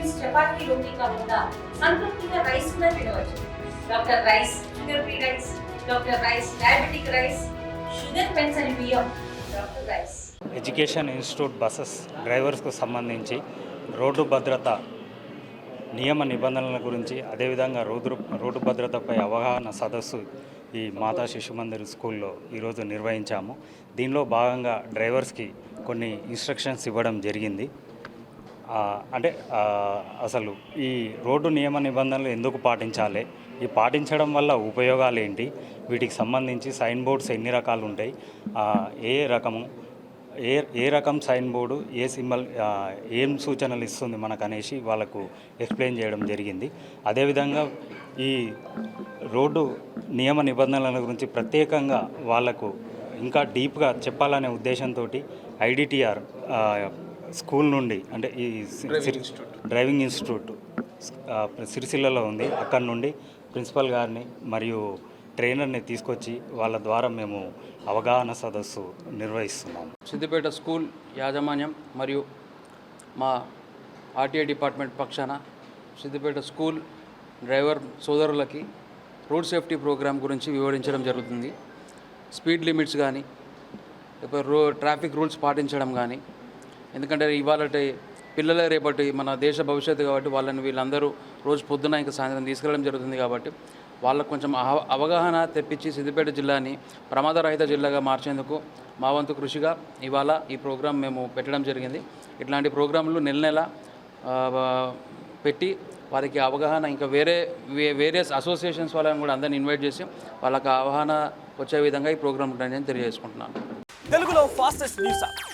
Means chapati రోటీ కాకుండా సంతృప్తిగా rice కూడా తినవచ్చు. Doctor rice sugar free rice doctor rice diabetic rice sugar పెన్సని బియ్యం doctor rice. Education institute buses డ్రైవర్స్కు సంబంధించి రోడ్డు భద్రత నియమ నిబంధనల గురించి అదేవిధంగా రోడ్డు రోడ్డు భద్రతపై అవగాహన సదస్సు ఈ మాతా శిశు మందిర్ స్కూల్లో ఈరోజు నిర్వహించాము. దీనిలో భాగంగా డ్రైవర్స్కి కొన్ని ఇన్స్ట్రక్షన్స్ ఇవ్వడం జరిగింది. అంటే అసలు ఈ రోడ్డు నియమ నిబంధనలు ఎందుకు పాటించాలి? ఈ పాటించడం వల్ల ఉపయోగాలు ఏంటి? వీటికి సంబంధించి సైన్ బోర్డ్స్ ఎన్ని రకాలు ఉంటాయి? ఏ రకము ఏ ఏ రకం సైన్ బోర్డు ఏ సింబల్ ఏం సూచనలు ఇస్తుంది మనకు అనేసి వాళ్ళకు ఎక్స్ప్లెయిన్ చేయడం జరిగింది. అదేవిధంగా ఈ రోడ్డు నియమ నిబంధనల గురించి ప్రత్యేకంగా వాళ్ళకు ఇంకా డీప్గా చెప్పాలనే ఉద్దేశంతో ఐడిటిఆర్ స్కూల్ నుండి అంటే ఈ డ్రైవింగ్ ఇన్స్టిట్యూట్ సిరిసిల్లలో ఉంది. అక్కడ నుండి ప్రిన్సిపల్ గారిని మరియు ట్రైనర్ని తీసుకొచ్చి వాళ్ళ ద్వారా మేము అవగాహన సదస్సు నిర్వహిస్తున్నాము సిద్దిపేట స్కూల్ యాజమాన్యం మరియు మా ఆర్టీఐ డిపార్ట్మెంట్ పక్షాన సిద్దిపేట స్కూల్ డ్రైవర్ సోదరులకి రోడ్ సేఫ్టీ ప్రోగ్రామ్ గురించి వివరించడం జరుగుతుంది. స్పీడ్ లిమిట్స్ కానీ ట్రాఫిక్ రూల్స్ పాటించడం కానీ ఎందుకంటే ఇవాళ పిల్లలే రేపటి మన దేశ భవిష్యత్తు కాబట్టి వాళ్ళని వీళ్ళందరూ రోజు పొద్దున ఇంకా సాయంత్రం తీసుకెళ్ళడం జరుగుతుంది కాబట్టి వాళ్ళకు కొంచెం అవ- అవగాహన తెప్పించి సిద్దిపేట జిల్లాని ప్రమాదరహిత జిల్లాగా మార్చేందుకు మా వంతు కృషిగా ఇవాళ ఈ ప్రోగ్రాం మేము పెట్టడం జరిగింది. ఇట్లాంటి ప్రోగ్రాంలు నెల నెల పెట్టి వారికి అవగాహన ఇంకా వేరే వే- వేరియస్ అసోసియేషన్స్ వాళ్ళని కూడా అందరిని ఇన్వైట్ చేసి వాళ్ళకి అవగాహన వచ్చే విధంగా ఈ ప్రోగ్రాం ఉంటుందని తెలియజేసుకుంటున్నాను. తెలుగులో ఫాస్టెస్ట్ న్యూస్ యాప్.